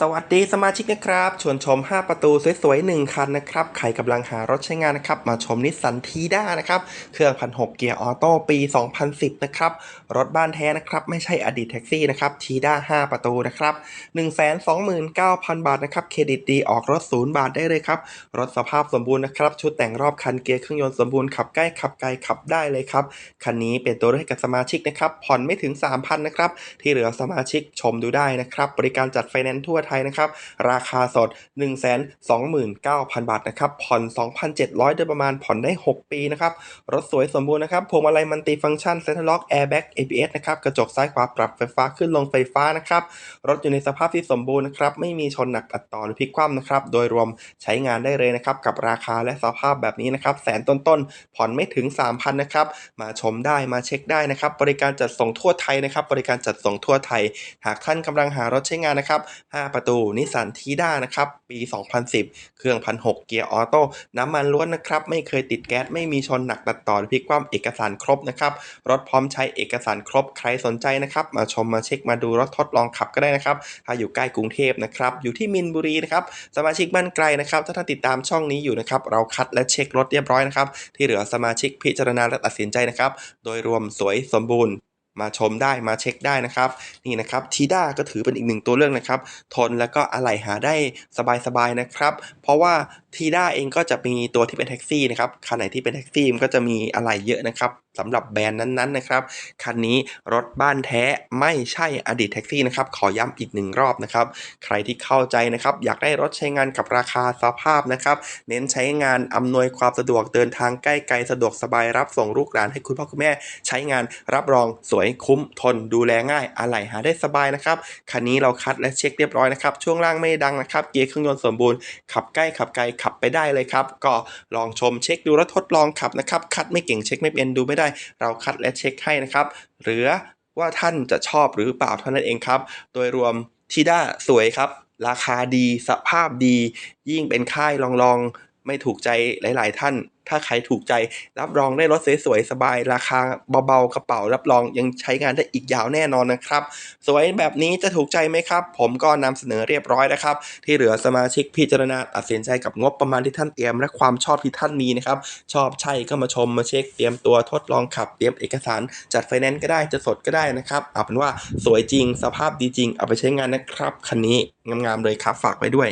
สวัสดีสมาชิกนะครับ ชวนชม 5 ประตูสวยๆ 1 คันนะครับ ใครกำลังหารถใช้งานนะครับ มาชมนิสสันทีด้านะครับ เครื่องพันหเกียร์ออโต้ปี 2010 นะครับ รถบ้านแท้นะครับ ไม่ใช่อดีตแท็กซี่นะครับทีด้า 5 ประตูนะครับ 129,000 บาทนะครับ เครดิตดีออกรถ 0 บาทได้เลยครับ รถสภาพสมบูรณ์นะครับ ชุดแต่งรอบคันเกียร์เครื่องยนต์สมบูรณ์ขับใกล้ขับไกลขับได้เลยครับ คันนี้เป็นตัวเลือกให้กับสมาชิกนะครับ ผ่อนไม่ถึง 3,000 นะครับ ที่เหลือสมาชิกชมดูได้นะครับ บริการจัดไฟแนนซ์ทั่วไทยนะครับ ราคาสด 129,000 บาทนะครับ ผ่อน 2,700 โดยประมาณผ่อนได้ 6 ปีนะครับ รถสวยสมบูรณ์นะครับพวงมาลัยมันติฟังก์ชันเซ็นทรัลล็อกแอร์แบ็ก ABS นะครับ กระจกซ้ายขวาปรับไฟฟ้าขึ้นลงไฟฟ้านะครับ รถอยู่ในสภาพที่สมบูรณ์นะครับ ไม่มีชนหนักตัดต่อหรือพลิกคว่ำนะครับ โดยรวมใช้งานได้เลยนะครับ กับราคาและสภาพแบบนี้นะครับ แสนต้นๆ ผ่อนไม่ถึง 3,000นะครับ มาชมได้มาเช็คได้นะครับ บริการจัดส่งทั่วไทยนะครับ บริการจัดส่งทั่วไทย หากท่านกำลังหารถใช้งานนะครับ5ประตูนิสสันทีด้านะครับ ปี 2010 เครื่อง 1,600 เกียร์ออโต้น้ำมันล้วนนะครับ ไม่เคยติดแก๊ส ไม่มีชนหนักตัดต่อหรือพลิกคว่ำเอกสารครบนะครับ รถพร้อมใช้เอกสารครบใครสนใจนะครับ มาชมมาเช็คมาดูรถทดลองขับก็ได้นะครับ ถ้าอยู่ใกล้กรุงเทพนะครับ อยู่ที่มินบุรีนะครับ สมาชิกบ้านไกลนะครับ ถ้าท่านติดตามช่องนี้อยู่นะครับ เราคัดและเช็ครถเรียบร้อยนะครับ ที่เหลือสมาชิกพิจารณาและตัดสินใจนะครับ โดยรวมสวยสมบูรณ์ มาชมได้มาเช็คได้นะครับ นี่นะครับทีด้าก็ถือเป็นอีกหนึ่งตัวเลือกนะครับ ทนแล้วก็อะไหล่หาได้สบายๆนะครับ เพราะว่าทีด้าเองก็จะมีตัวที่เป็นแท็กซี่นะครับคันไหนที่เป็นแท็กซี่มันก็จะมีอะไหล่เยอะนะครับสำหรับแบรนด์นั้นๆนะครับ คันนี้รถบ้านแท้ไม่ใช่อดีตแท็กซี่นะครับ ขอย้ำอีกหนึ่งรอบนะครับ ใครที่เข้าใจนะครับ อยากได้รถใช้งานกับราคาสภาพนะครับ เน้นใช้งานอำนวยความสะดวกเดินทางใกล้ไกลสะดวกสบายรับส่งลูกหลานให้คุณพ่อคุณแม่ ใช้งานรับรองสวยคุ้มทนดูแลง่ายอะไหล่หาได้สบายนะครับ คันนี้เราคัดและเช็คเรียบร้อยนะครับ ช่วงล่างไม่ดังนะครับ เกียร์เครื่องยนต์สมบูรณ์ ขับใกล้ขับไกลขับไปได้เลยครับ ก็ลองชมเช็คดูแล้วทดลองขับนะครับ คัดไม่เก่งเช็คไม่เป็นดูไม่ได้เราคัดและเช็คให้นะครับ หรือว่าท่านจะชอบหรือเปล่าเท่านั้นเองครับ โดยรวมทีด้าสวยครับ ราคาดีสภาพดี ยิ่งเป็นค่ายลองลองๆ ไม่ถูกใจหลาย ๆ ท่าน ถ้าใครถูกใจรับรองได้รถสวยๆสบาย ราคาเบาๆกระเป๋า รับรองยังใช้งานได้อีกยาวแน่นอนนะครับ สวยแบบนี้จะถูกใจไหมครับ ผมก็นำเสนอเรียบร้อยนะครับ ที่เหลือสมาชิกพิจารณาตัดสินใจกับงบประมาณที่ท่านเตรียม และความชอบที่ท่านมีนะครับ ชอบใช่ก็มาชมมาเช็คเตรียมตัวทดลองขับเตรียมเอกสาร จัดไฟแนนซ์ก็ได้จะสดก็ได้นะครับเอาเป็นว่าสวยจริงสภาพดีจริงเอาไปใช้งานนะครับคันนี้งามๆเลยครับฝากไว้ด้วย